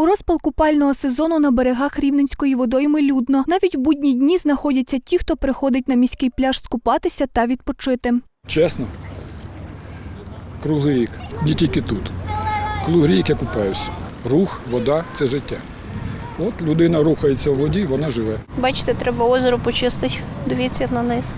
У розпал купального сезону на берегах Рівненської водойми людно. Навіть в будні дні знаходяться ті, хто приходить на міський пляж скупатися та відпочити. Чесно, круглий рік, не тільки тут. Круглий рік я купаюся. Рух, вода це життя. От людина рухається в воді, вона живе. Бачите, треба озеро почистити. Дивіться на низ.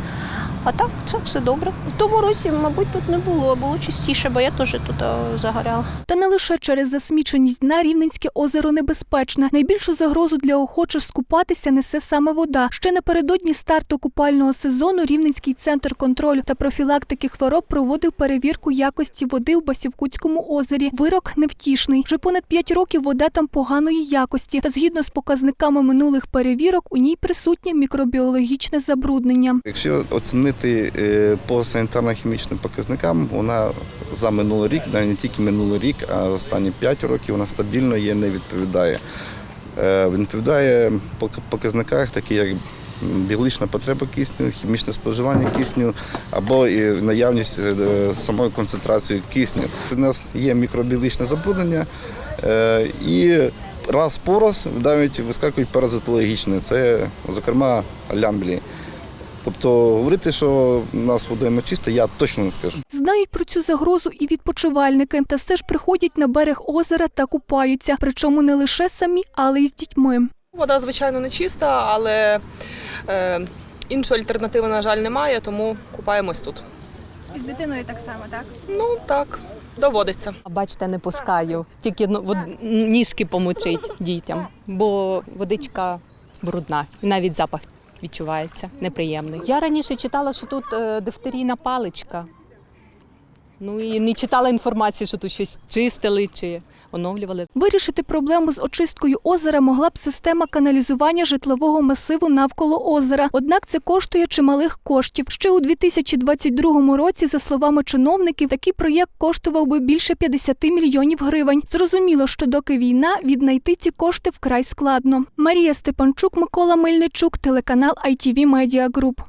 А так, це все добре. В тому році, мабуть, тут не було, було частіше, бо я теж тут загоряла. Та не лише через засміченість дна Рівненське озеро небезпечне. Найбільшу загрозу для охочих скупатися несе саме вода. Ще напередодні старту купального сезону Рівненський центр контролю та профілактики хвороб проводив перевірку якості води в Басівкутському озері. Вирок невтішний. Вже понад п'ять років вода там поганої якості. Та згідно з показниками минулих перевірок, у ній присутнє мікробіологічне забруднення. Якщо оцінити е, по санітарно-хімічним показникам, вона за минулий рік, навіть не тільки минулий рік, а останні 5 років вона стабільно є, не відповідає. Е, Відповідає по показниках, такі як біологічна потреба кисню, хімічне споживання кисню або і наявність е, самої концентрації кисню. У нас є мікробіологічне забруднення і раз по раз навіть вискакують паразитологічні, це, зокрема, лямблі. Тобто говорити, що у нас водойма чиста, я точно не скажу. Знають про цю загрозу і відпочивальники, та все ж приходять на берег озера та купаються. Причому не лише самі, але й з дітьми. Вода, звичайно, не чиста, але е, іншої альтернативи, на жаль, немає, тому купаємось тут. І з дитиною так само, так? Ну так, доводиться. Бачите, не пускаю. Тільки ну, вод- ніжки помочить дітям, бо водичка брудна. І навіть запах відчувається неприємний. Я раніше читала, що тут е, дифтерійна паличка. Ну і не читала інформації, що тут щось чистили чи оновлювали. Вирішити проблему з очисткою озера могла б система каналізування житлового масиву навколо озера. Однак це коштує чималих коштів. Ще у 2022 році, за словами чиновників, такий проєкт коштував би більше 50 мільйонів гривень. Зрозуміло, що доки війна, віднайти ці кошти вкрай складно. Марія Степанчук, Микола Мельничук, телеканал ITV Media Group.